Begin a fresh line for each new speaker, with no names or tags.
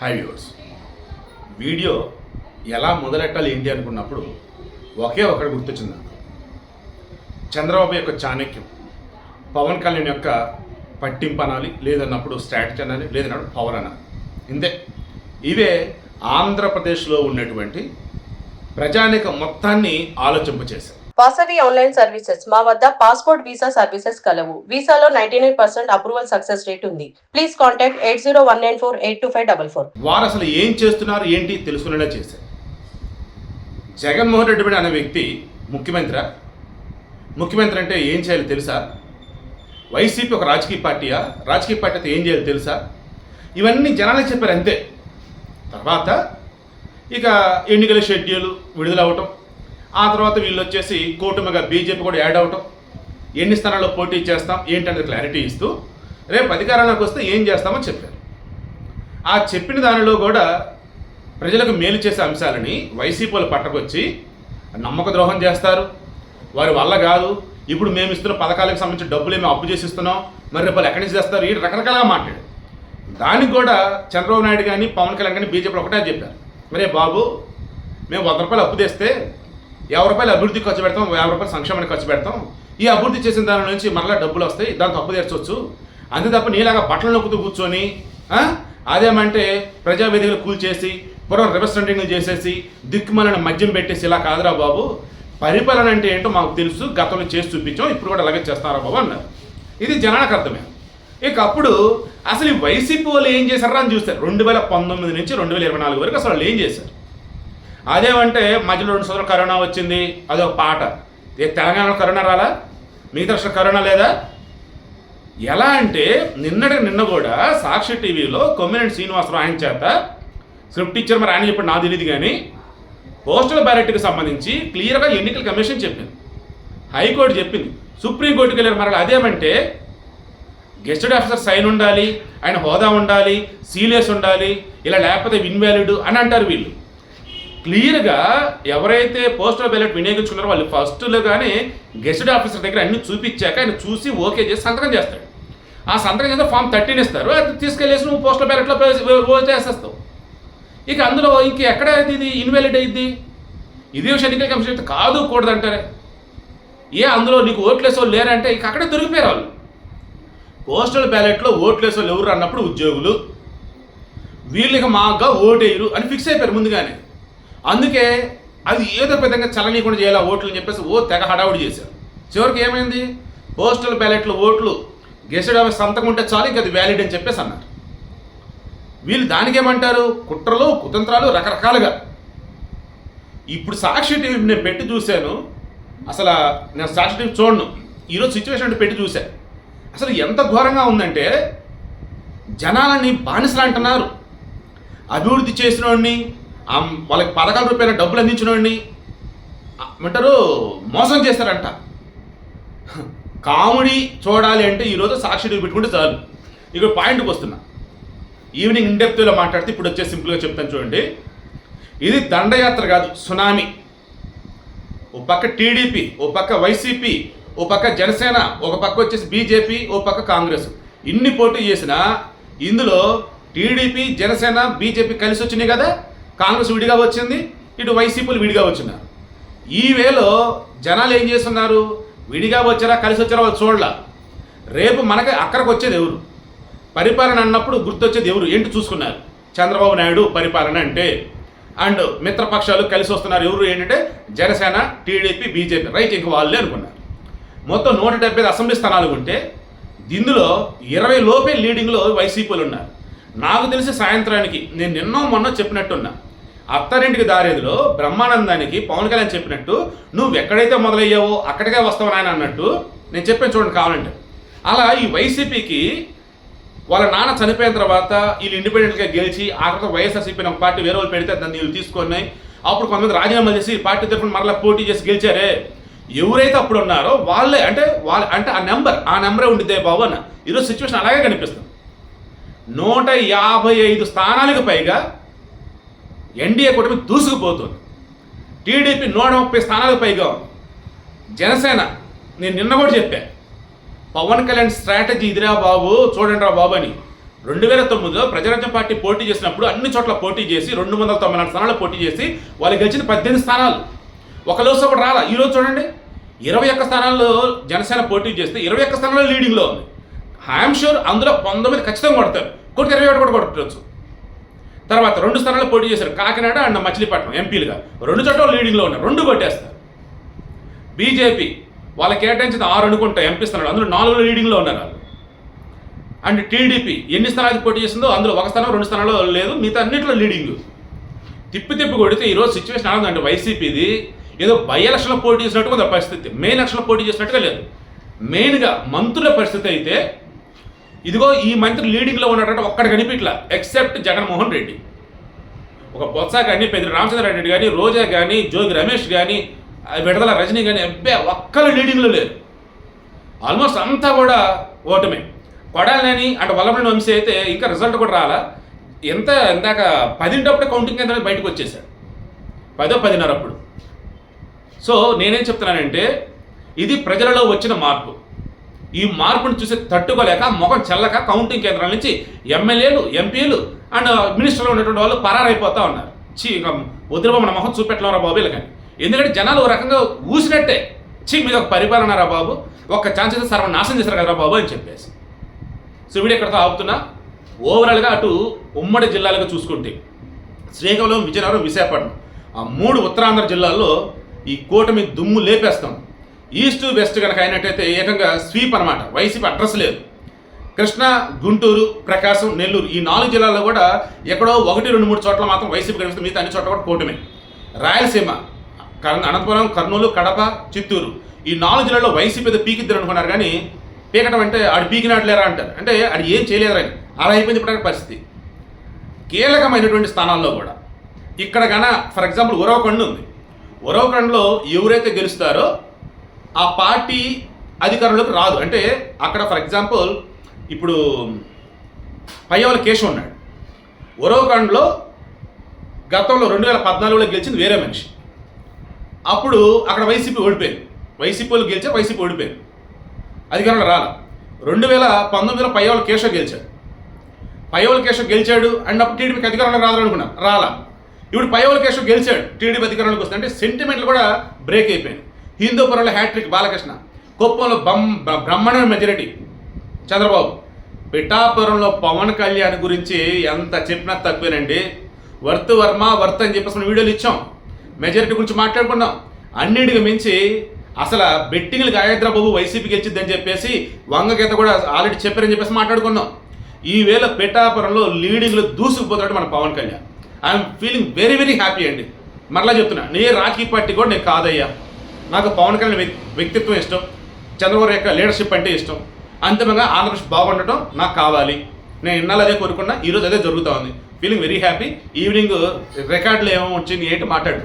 High viewers video ఎలా మొదలెట్టాలి ఏంటి అనుకున్నప్పుడు ఒకే ఒకటి గుర్తొచ్చింది నాకు చంద్రబాబు యొక్క చాణక్యం పవన్ కళ్యాణ్ యొక్క పట్టింపు అనాలి లేదన్నప్పుడు స్ట్రాటజీ అనాలి లేదన్నప్పుడు పవర్ అనాలి. ఇంతే. ఇవే ఆంధ్రప్రదేశ్లో ఉన్నటువంటి ప్రజానిక మొత్తాన్ని ఆలోచింపచేశాయి.
Vasavi online services. మా వద్ద పాస్పోర్ట్ వీసా సర్వీసెస్ కలవు. వీసాలో ninety nine percent approval success rate ఉంది. Please contact eight zero one nine four eight two five double four.
వారు అసలు ఏం చేస్తున్నారు ఏంటి తెలుసుకునేలా చేశారు? జగన్మోహన్ రెడ్డి అనే వ్యక్తి ముఖ్యమంత్రి. ముఖ్యమంత్రి అంటే ఏం చేయాలి తెలుసా? వైసీపీ ఒక రాజకీయ పార్టీయా? రాజకీయ పార్టీ అయితే ఏం చేయాలి తెలుసా? ఇవన్నీ జనాలకు చెప్పారు అంతే. తర్వాత ఇక ఎన్నికల షెడ్యూల్ విడుదల అవటం ఆ తర్వాత వీళ్ళు వచ్చేసి కూటమిగా బీజేపీ కూడా యాడ్ అవటం. ఎన్ని స్థానాల్లో పోటీ చేస్తాం ఏంటనేది క్లారిటీ ఇస్తూ రేపు అధికారంలోకి వస్తే ఏం చేస్తామో చెప్పారు. ఆ చెప్పిన దానిలో కూడా ప్రజలకు మేలు చేసే అంశాలని వైసీపీలు పట్టకొచ్చి నమ్మక ద్రోహం చేస్తారు. వారి వల్ల కాదు ఇప్పుడు మేము ఇస్తున్న పథకాలకు సంబంధించిన డబ్బులు ఏమి అప్పు చేసి ఇస్తున్నాం మరి రేపు ఎక్కడి నుంచి చేస్తారు ఈ రకరకాలుగా మాట్లాడు దానికి కూడా చంద్రబాబు నాయుడు కానీ పవన్ కళ్యాణ్ కానీ బీజేపీలో ఒకటే చెప్పారు. మరే బాబు మేము వంద రూపాయలు అప్పు తెస్తే యాభై రూపాయలు అభివృద్ధి ఖర్చు పెడతాం యాభై రూపాయలు సంక్షేమానికి ఖర్చు పెడతాం. ఈ అభివృద్ధి చేసిన దాని నుంచి మరలా డబ్బులు వస్తాయి దాంతో అప్పు తీర్చవచ్చు. అంతే తప్ప నీలాగా బట్టలు నొక్కుతూ కూర్చొని అదేమంటే ప్రజావేదికలు కూల్చేసి పూర్వం రిప్రజెంటేటివ్లు చేసేసి దిక్కుమాలిన మద్యం పెట్టేసి ఇలా కాదురా బాబు. పరిపాలన అంటే ఏంటో మాకు తెలుసు గతంలో చేసి చూపించాం ఇప్పుడు కూడా అలాగే చేస్తారా బాబు అన్నారు. ఇది జనానికి అర్థమే. ఇక అప్పుడు అసలు ఈ వైసీపీ వాళ్ళు ఏం చేశారా అని చూస్తారు రెండు వేల పంతొమ్మిది నుంచి రెండు వేల ఇరవై నాలుగు వరకు అసలు వాళ్ళు ఏం చేశారు? అదేమంటే మధ్యలో రెండు సంవత్సరాలు కరోనా వచ్చింది అదొక పాట. ఏ తెలంగాణలో కరోనా రాలా? మిగతా రాష్ట్ర కరోనా లేదా? ఎలా అంటే నిన్నటి నిన్న కూడా సాక్షి టీవీలో కొమ్మినేని శ్రీనివాసరావు ఆయన చేత స్క్రిప్ట్ ఇచ్చారు మరి ఆయన చెప్పాడు నాకు తెలియదు కానీ పోస్టల్ బ్యాలెట్కి సంబంధించి క్లియర్గా ఎన్నికల కమిషన్ చెప్పింది. హైకోర్టు చెప్పింది. సుప్రీంకోర్టుకి వెళ్ళారు మరలా అదేమంటే గెస్టెడ్ ఆఫీసర్ సైన్ ఉండాలి ఆయన హోదా ఉండాలి సీలియస్ ఉండాలి ఇలా లేకపోతే ఇన్వాలిడ్ అని అంటారు వీళ్ళు. క్లియర్గా ఎవరైతే పోస్టల్ బ్యాలెట్ వినియోగించుకున్నారో వాళ్ళు ఫస్ట్లోగానే గెస్టెడ్ ఆఫీసర్ దగ్గర అన్ని చూపించాక ఆయన చూసి ఓకే చేసి సంతకం చేస్తాడు. ఆ సంతకం చేస్తే ఫామ్ థర్టీన్ ఇస్తారు. అది తీసుకెళ్ళేసి నువ్వు పోస్టల్ బ్యాలెట్లో ఓట్ చేసేస్తావు. ఇక అందులో ఇంక ఎక్కడ ఇది ఇన్వాలిడ్ అయింది ఇదే విషయం ఎన్నికల కమిషన్ అయితే కాదు కూడదు అంటారే ఏ అందులో నీకు ఓట్లేసో లేరంటే ఇక అక్కడే దొరికిపోయారు వాళ్ళు. పోస్టల్ బ్యాలెట్లో ఓట్లేసో ఎవరు అన్నప్పుడు ఉద్యోగులు వీళ్ళకి మాగా ఓటేయరు అని ఫిక్స్ అయిపోయారు ముందుగానే. అందుకే అది ఏదో పెద్దగా చలనీయకుండా చేయాలి ఓట్లు అని చెప్పేసి ఓ తెగ హడావుడి చేశారు. చివరికి ఏమైంది? పోస్టల్ బ్యాలెట్లు ఓట్లు గెసెడ్ ఆఫీస్ సంతకం ఉంటే చాలు ఇంక అది వ్యాలిడ్ అని చెప్పేసి అన్నారు. వీళ్ళు దానికేమంటారు? కుట్రలు కుతంత్రాలు రకరకాలుగా. ఇప్పుడు సాక్షి టీవీ నేను పెట్టి చూశాను. అసలు నేను సాక్షి టీవీ చూడను. ఈరోజు సిచ్యువేషన్ అంటే పెట్టి చూశాను అసలు ఎంత ఘోరంగా ఉందంటే జనాలని బానిసలు అంటున్నారు అభివృద్ధి చేసిన వాడిని వాళ్ళకి పథకాల రూపాయల డబ్బులు అందించిన వాడిని. ఏమంటారు? మోసం చేస్తారంట. కామెడీ చూడాలి అంటే ఈరోజు సాక్షి పెట్టుకుంటే చాలు. ఇక్కడ పాయింట్కి వస్తున్నా. ఈవినింగ్ ఇండెప్త్లో మాట్లాడితే ఇప్పుడు వచ్చే సింపుల్గా చెప్తాను చూడండి. ఇది దండయాత్ర కాదు సునామీ. ఓ పక్క టీడీపీ ఓ పక్క వైసీపీ ఓ పక్క జనసేన ఒక పక్క వచ్చేసి బీజేపీ ఓ పక్క కాంగ్రెస్. ఇన్ని పోటీ చేసినా ఇందులో టీడీపీ జనసేన బీజేపీ కలిసి వచ్చినాయి కదా? కాంగ్రెస్ విడిగా వచ్చింది ఇటు వైసీపీలు విడిగా వచ్చినారు. ఈ వేలో జనాలు ఏం చేస్తున్నారు? విడిగా వచ్చారా కలిసి వచ్చారా వాళ్ళు చూడలా. రేపు మనకి అక్కడికి వచ్చేది ఎవరు? పరిపాలన అన్నప్పుడు గుర్తొచ్చేది ఎవరు? ఏంటి చూసుకున్నారు? చంద్రబాబు నాయుడు పరిపాలన అంటే అండ్ మిత్రపక్షాలు కలిసి వస్తున్నారు ఎవరు? ఏంటంటే జనసేన టీడీపీ బీజేపీ. రైట్ ఇంక వాళ్ళే అనుకున్నారు. మొత్తం నూట డెబ్బై ఐదు అసెంబ్లీ స్థానాలు ఉంటే ఇందులో ఇరవై లోపే లీడింగ్లో వైసీపీలు ఉన్నారు. నాకు తెలిసి సాయంత్రానికి నేను నిన్నో మొన్న చెప్పినట్టున్నా. అత్తారింటికి దారేదిలో బ్రహ్మానందానికి పవన్ కళ్యాణ్ చెప్పినట్టు నువ్వు ఎక్కడైతే మొదలయ్యావో అక్కడికే వస్తావు నాయన అన్నట్టు నేను చెప్పాను చూడండి కావాలంటే. అలా ఈ వైసీపీకి వాళ్ళ నాన్న చనిపోయిన తర్వాత వీళ్ళు ఇండిపెండెంట్గా గెలిచి ఆ తర్వాత చెప్పిన ఒక పార్టీ వేరే వాళ్ళు పెడితే దాన్ని వీళ్ళు తీసుకొని అప్పుడు కొంతమంది రాజీనామా చేసి పార్టీ తరఫున మరలా పోటీ చేసి గెలిచారే. ఎవరైతే అప్పుడు ఉన్నారో వాళ్ళే అంటే వాళ్ళ అంటే ఆ నెంబర్ ఆ నెంబరే ఉండిదే బాబు అన్న. ఈరోజు సిచ్యువేషన్ అలాగే కనిపిస్తుంది. నూట యాభై ఐదు స్థానాలకు పైగా ఎన్డీఏ కూటమి దూసుకుపోతుంది. టీడీపీ నూట ముప్పై స్థానాలకు పైగా జనసేన నేను నిన్న కూడా చెప్పా పవన్ కళ్యాణ్ స్ట్రాటజీ ఇదిరా బాబు చూడండి రా బాబు అని. రెండు వేల తొమ్మిదిలో ప్రజారాజ్యం పార్టీ పోటీ చేసినప్పుడు అన్ని చోట్ల పోటీ చేసి రెండు వందల తొంభై నాలుగు స్థానాలు పోటీ చేసి వాళ్ళు గెలిచిన పద్దెనిమిది స్థానాలు. ఒక లోక్సభ కూడా రాలా. ఈరోజు చూడండి ఇరవై ఒక్క స్థానాల్లో జనసేన పోటీ చేస్తే ఇరవై ఒక్క స్థానాల్లో లీడింగ్లో ఉంది. ఐఎమ్ షూర్ అందులో పంతొమ్మిది ఖచ్చితంగా కొడతారు. కొట్టి ఇరవై ఒకటి కూడా కొట్టచ్చు. తర్వాత రెండు స్థానాల్లో పోటీ చేశారు కాకినాడ అండ్ మచిలీపట్నం ఎంపీలుగా. రెండు చోట్ల లీడింగ్లో ఉన్నారు. రెండు కొట్టేస్తారు. బీజేపీ వాళ్ళకి కేటాయించిన ఆరు అనుకుంటా ఎంపీ స్థానాలు. అందులో నాలుగు లీడింగ్లో ఉన్నారు వాళ్ళు. అండ్ టీడీపీ ఎన్ని స్థానాలకు పోటీ చేసిందో అందులో ఒక స్థానం రెండు స్థానాల్లో లేదు. మిగతా అన్నింటిలో లీడింగ్ తిప్పి తిప్పి కొడితే ఈరోజు సిచ్యువేషన్ ఆనందండి వైసీపీది ఏదో బై ఎలక్షన్లో పోటీ చేసినట్టుగా ఉంది పరిస్థితి. మెయిన్ ఎలక్షన్లో పోటీ చేసినట్టుగా లేదు. మెయిన్గా మంత్రుల పరిస్థితి అయితే ఇదిగో ఈ మంత్రి లీడింగ్లో ఉన్నటువంటి ఒక్కడికి కనిపించలా ఎక్సెప్ట్ జగన్మోహన్ రెడ్డి. ఒక బొత్స కానీ పెద్ద రామచంద్ర రెడ్డి కానీ రోజా కానీ జోగి రమేష్ కానీ విడదల రజనీ కానీ అబ్బే ఒక్కరు లీడింగ్లో లేరు. ఆల్మోస్ట్ అంతా కూడా ఓటమే. కొడాలని అంటే వల్లభని వంశీ అయితే ఇంకా రిజల్ట్ కూడా రాలా. ఎంత ఇందాక పదింటప్పుడే కౌంటింగ్ కేంద్రానికి బయటకు వచ్చేసాడు పదో పదిన్నర అప్పుడు. సో నేనేం చెప్తున్నానంటే ఇది ప్రజలలో వచ్చిన మార్పు. ఈ మార్పును చూసి తట్టుకోలేక ముఖం చెల్లక కౌంటింగ్ కేంద్రాల నుంచి ఎమ్మెల్యేలు ఎంపీలు అండ్ మినిస్టర్లు ఉన్నటువంటి వాళ్ళు పరారైపోతా ఉన్నారు. చీ ఇంకా వదిలిపో మన మొహం చూపెట్టలేరా బాబు ఇలా కానీ ఎందుకంటే జనాలు ఒక రకంగా ఊసినట్టే. చీ మీద ఒక పరిపాలన రా బాబు. ఒక్క ఛాన్స్ అయితే సర్వనాశనం చేశారు కదరా బాబు అని చెప్పేసి. సో వీడియో ఇక్కడతో ఆపుతున్నా? ఓవరాల్గా అటు ఉమ్మడి జిల్లాలుగా చూసుకుంటే శ్రీకాకుళం విజయనగరం విశాఖపట్నం ఆ మూడు ఉత్తరాంధ్ర జిల్లాల్లో ఈ కూటమి దుమ్ము లేపేస్తాం. ఈస్ట్ వెస్ట్ కనుక అయినట్టయితే ఏకంగా స్వీప్ అనమాట వైసీపీ అడ్రస్ లేదు. కృష్ణా గుంటూరు ప్రకాశం నెల్లూరు ఈ నాలుగు జిల్లాల్లో కూడా ఎక్కడో ఒకటి రెండు మూడు చోట్ల మాత్రం వైసీపీ కనిపిస్తుంది. మిగతా అన్ని చోట్ల కూడా కూటమి రాయలసీమ కర్- అనంతపురం కర్నూలు కడప చిత్తూరు ఈ నాలుగు జిల్లాల్లో వైసీపీ ఏదో పీకిద్దరు అనుకున్నారు కానీ పీకటం అంటే ఆడు పీకినట్లేరా అంటారు. అంటే ఆడు ఏం చేయలేదని అలా అయిపోయింది ఇప్పుడు పరిస్థితి. కీలకమైనటువంటి స్థానాల్లో కూడా ఇక్కడ కన ఫర్ ఎగ్జాంపుల్ ఉరవకొండ ఉంది. ఉరవకొండలో ఎవరైతే గెలుస్తారో ఆ పార్టీ అధికారంలోకి రాదు. అంటే అక్కడ ఫర్ ఎగ్జాంపుల్ ఇప్పుడు పయ్యవల కేశవ్ ఉన్నాడు. ఒరవకాండ్లో గతంలో రెండు వేల పద్నాలుగులో గెలిచింది వేరే మనిషి. అప్పుడు అక్కడ వైసీపీ ఓడిపోయింది. వైసీపీ వాళ్ళు గెలిచారు వైసీపీ ఓడిపోయింది. అధికారంలో రాల. రెండు వేల పంతొమ్మిదిలో పయ్యవల కేశవ్ గెలిచాడు. పయ్యవల కేశవ్ గెలిచాడు అండ్ అప్పుడు టీడీపీకి అధికారంలో రాదు రాలా. ఇప్పుడు పయ్యవల కేశవ్ గెలిచాడు టీడీపీ అధికారంలోకి వస్తుంది. అంటే సెంటిమెంట్లు కూడా బ్రేక్ అయిపోయింది హిందూపురంలో హ్యాట్రిక్ బాలకృష్ణ. కుప్పంలో బం బ్ర- మెజారిటీ. చంద్రబాబు పిఠాపురంలో పవన్ కళ్యాణ్ గురించి ఎంత చెప్పినా తక్కువేనండి. వర్త్ వర్మ వర్త్ అని చెప్పేసి మనం వీడియోలు ఇచ్చాం. మెజారిటీ గురించి మాట్లాడుకున్నాం. అన్నిటికి మించి అసలు బెట్టింగ్లు గాయత్ర బాబు వైసీపీకి ఇచ్చిందని చెప్పేసి వంగగీత కూడా ఆల్రెడీ చెప్పారని చెప్పేసి మాట్లాడుకున్నాం. ఈవేళ పిఠాపురంలో లీడింగ్లో దూసుకుపోతున్నాడు మన Pawan Kalyan. I'm feeling very very happy అండి. మరలా చెప్తున్నా నే రాజకీయ పార్టీ కూడా నేను కాదయ్యా. నాకు పవన్ కళ్యాణ్ వ్యక్- వ్యక్తిత్వం ఇష్టం. చంద్రబాబు యొక్క లీడర్షిప్ అంటే ఇష్టం. అంతిమంగా ఆంధ్రప్రదేశ్ బాగుండటం నాకు కావాలి. నేను ఇన్నాళ్ళు అదే కోరుకున్నా ఈరోజు అదే జరుగుతూ ఉంది. ఫీలింగ్ వెరీ హ్యాపీ ఈవినింగ్ రికార్డులు ఏమో వచ్చింది ఏంటి మాట్లాడు